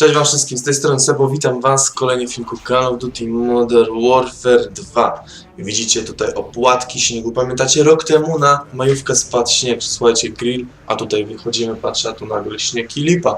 Cześć wam wszystkim, z tej strony Sebo, witam was w kolejnym filmku Call of Duty Modern Warfare 2 I Widzicie tutaj opłatki śniegu, pamiętacie rok temu na majówkę spadł śnieg, słuchajcie grill, a tutaj wychodzimy, patrzę, a tu nagle śnieg i lipa.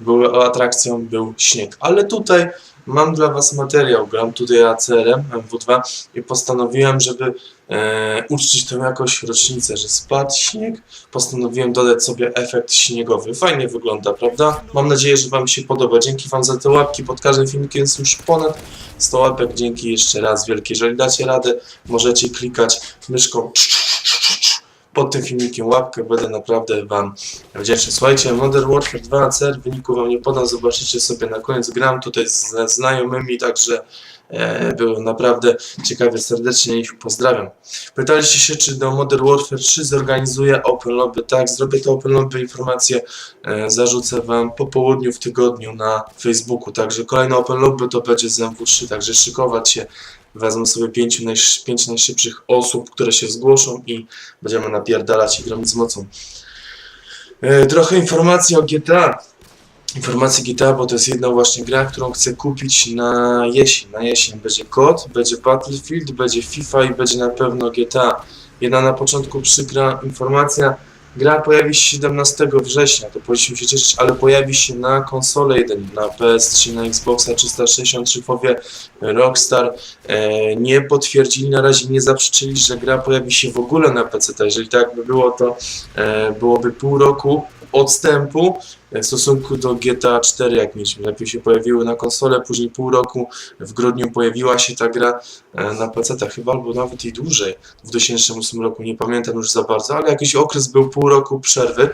Były atrakcją, był śnieg, ale tutaj mam dla was materiał, gram tutaj ACR-em MW2 i postanowiłem, żeby e, uczcić tą jakoś rocznicę, że spadł śnieg postanowiłem dodać sobie efekt śniegowy. Fajnie wygląda, prawda? Mam nadzieję, że Wam się podoba. Dzięki Wam za te łapki. Pod każdym filmikiem jest już ponad 100 łapek. Dzięki jeszcze raz wielkie. Jeżeli dacie radę, możecie klikać myszką pod tym filmikiem łapkę. Będę naprawdę Wam wdzięczny. Słuchajcie, Modern Warfare 2 ACR wyniku Wam nie podam. Zobaczycie sobie na koniec. Gram tutaj ze znajomymi, także e, było naprawdę ciekawie. Serdecznie ich pozdrawiam. Pytaliście się, czy do Modern Warfare 3 zorganizuję Open Lobby. Tak, zrobię to Open Lobby, informacje e, zarzucę Wam po południu w tygodniu na Facebooku. Także kolejne Open Lobby to będzie z MW3, także szykować się. Wezmę sobie pięciu najsz, pięć najszybszych osób, które się zgłoszą i będziemy napierdalać i grać z mocą. E, trochę informacji o GTA. Informacje GTA, bo to jest jedna właśnie gra, którą chcę kupić na jesień. Na jesień będzie COD, będzie Battlefield, będzie FIFA i będzie na pewno GTA. Jedna na początku przykra informacja. Gra pojawi się 17 września, to powinniśmy się cieszyć, ale pojawi się na konsolę 1, na PS3, na Xboxa 360, szefowie Rockstar e, nie potwierdzili, na razie nie zaprzeczyli, że gra pojawi się w ogóle na PC. Jeżeli tak by było, to e, byłoby pół roku odstępu w stosunku do GTA 4, jak mieliśmy. Lepiej się pojawiły na konsolę, później pół roku w grudniu pojawiła się ta gra e, na PC, chyba albo nawet i dłużej, w 2008 roku, nie pamiętam już za bardzo, ale jakiś okres był pół roku przerwy.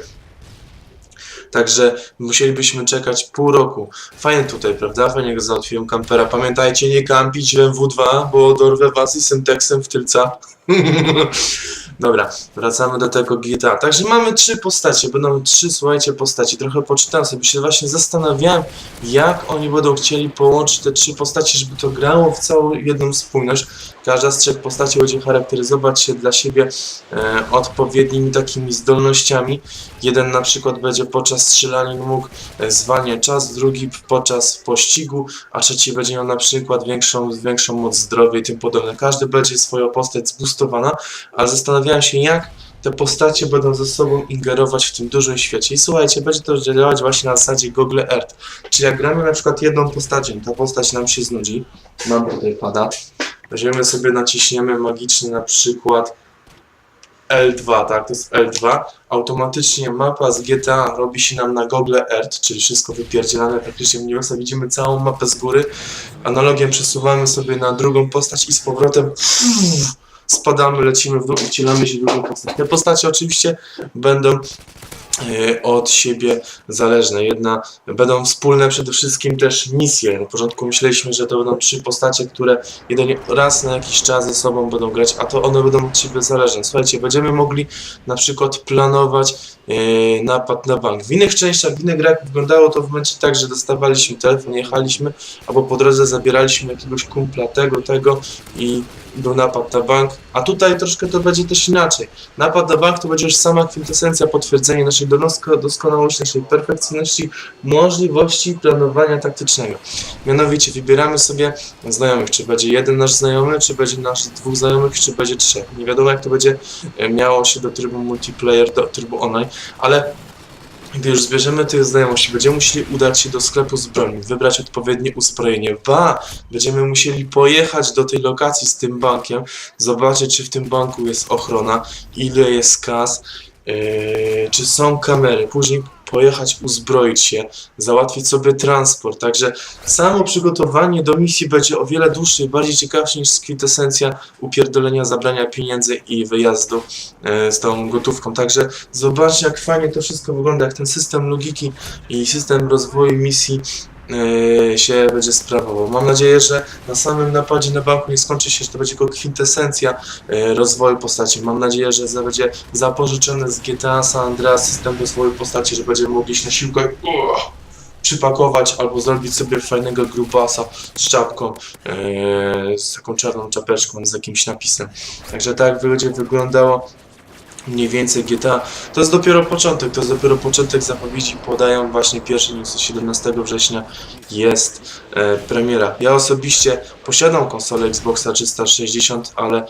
Także musielibyśmy czekać pół roku. Fajnie tutaj, prawda? Fajnie go załatwiłem kampera. Pamiętajcie, nie kampić w MW2, bo dorwę was i synteksem w tylca. Dobra, wracamy do tego GTA. Także mamy trzy postacie, będą trzy, słuchajcie, postaci. Trochę poczytałem sobie, się właśnie zastanawiałem, jak oni będą chcieli połączyć te trzy postacie, żeby to grało w całą jedną spójność. Każda z trzech postaci będzie charakteryzować się dla siebie e, odpowiednimi takimi zdolnościami. Jeden na przykład będzie podczas strzelania mógł e, zwalniać czas, drugi podczas pościgu, a trzeci będzie miał na przykład większą, większą moc zdrowia i tym podobne. Każdy będzie swoją postać zboostowana, ale zastanawiałem się jak te postacie będą ze sobą ingerować w tym dużym świecie. I słuchajcie, będzie to działać właśnie na zasadzie Google Earth. Czyli jak gramy na przykład jedną postacią, ta postać nam się znudzi, mam tutaj pada, weźmiemy sobie, naciśniemy magicznie na przykład L2, tak, to jest L2, automatycznie mapa z GTA robi się nam na Google Earth, czyli wszystko wypierdzielane praktycznie w Newsa, widzimy całą mapę z góry, analogiem przesuwamy sobie na drugą postać i z powrotem spadamy, lecimy w dół wcielamy się w drugą postać. Te postacie oczywiście będą e, od siebie zależne. Jedna będą wspólne przede wszystkim też misje. Na początku myśleliśmy, że to będą trzy postacie, które jedynie raz na jakiś czas ze sobą będą grać, a to one będą od siebie zależne. Słuchajcie, będziemy mogli na przykład planować e, napad na bank. W innych częściach, w innych grach wyglądało to w momencie tak, że dostawaliśmy telefon, jechaliśmy, albo po drodze zabieraliśmy jakiegoś kumpla tego, tego i był napad na bank, a tutaj troszkę to będzie też inaczej. Napad na bank to będzie już sama kwintesencja, potwierdzenie naszej doskonałości, naszej perfekcyjności, możliwości planowania taktycznego. Mianowicie wybieramy sobie znajomych, czy będzie jeden nasz znajomy, czy będzie nasz dwóch znajomych, czy będzie trzech. Nie wiadomo jak to będzie e, miało się do trybu multiplayer, do trybu online, ale gdy już zbierzemy tych znajomości, będziemy musieli udać się do sklepu z bronią, wybrać odpowiednie uzbrojenie. Ba! Będziemy musieli pojechać do tej lokacji z tym bankiem, zobaczyć, czy w tym banku jest ochrona, ile jest kas, yy, czy są kamery. Później pojechać, uzbroić się, załatwić sobie transport. Także samo przygotowanie do misji będzie o wiele dłuższe i bardziej ciekawsze niż kwintesencja upierdolenia, zabrania pieniędzy i wyjazdu e, z tą gotówką. Także zobaczcie, jak fajnie to wszystko wygląda, jak ten system logiki i system rozwoju misji się będzie sprawował. Mam nadzieję, że na samym napadzie na banku nie skończy się, że to będzie tylko kwintesencja e, rozwoju postaci. Mam nadzieję, że będzie zapożyczony z GTA San Andreas system rozwoju postaci, że będziemy mogli się na siłkę uch, przypakować albo zrobić sobie fajnego grubasa z czapką, e, z taką czarną czapeczką, z jakimś napisem. Także tak będzie wyglądało mniej więcej GTA. To jest dopiero początek, to jest dopiero początek zapowiedzi. Podają właśnie pierwszy news 17 września jest e, premiera. Ja osobiście posiadam konsolę Xboxa 360, ale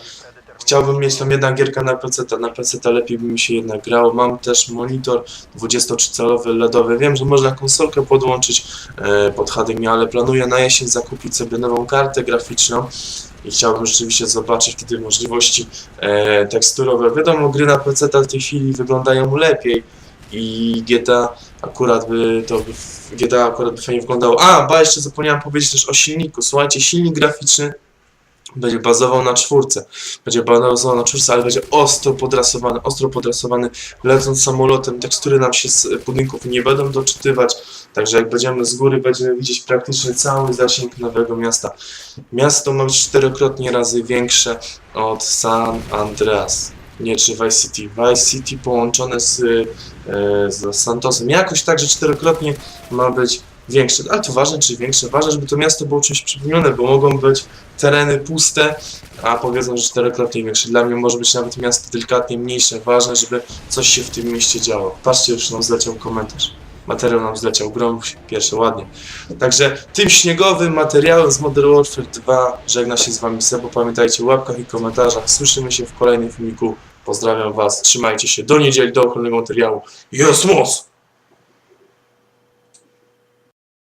chciałbym mieć tam jednak gierkę na PC. Na PC lepiej by mi się jednak grało. Mam też monitor 23-calowy LEDowy. Wiem, że można konsolkę podłączyć e, pod HDMI, ale planuję na jesień zakupić sobie nową kartę graficzną i chciałbym rzeczywiście zobaczyć wtedy możliwości e, teksturowe. Wiadomo, gry na PC w tej chwili wyglądają lepiej i GTA akurat by to GTA akurat by fajnie wyglądało. A, ba, jeszcze zapomniałem powiedzieć też o silniku. Słuchajcie, silnik graficzny będzie bazował na czwórce. Będzie bazował na czwórce, ale będzie ostro podrasowany, ostro podrasowany. Lecąc samolotem, tekstury nam się z budynków nie będą doczytywać. Także jak będziemy z góry, będziemy widzieć praktycznie cały zasięg nowego miasta. Miasto ma być czterokrotnie razy większe od San Andreas. Nie, czy Vice City. Vice City połączone z, e, z Santosem. Jakoś tak, że czterokrotnie ma być większe. Ale to ważne, czy większe. Ważne, żeby to miasto było czymś przypomnione, bo mogą być tereny puste, a powiedzą, że czterokrotnie większe. Dla mnie może być nawet miasto delikatnie mniejsze. Ważne, żeby coś się w tym mieście działo. Patrzcie, już nam zleciał komentarz. Materiał nam zleciał, grom pierwsze ładnie. Także tym śniegowym materiałem z Modern Warfare 2 żegna się z Wami Sebo. Pamiętajcie o łapkach i komentarzach. Słyszymy się w kolejnym filmiku. Pozdrawiam Was, trzymajcie się. Do niedzieli, do kolejnego materiału. Jest moc!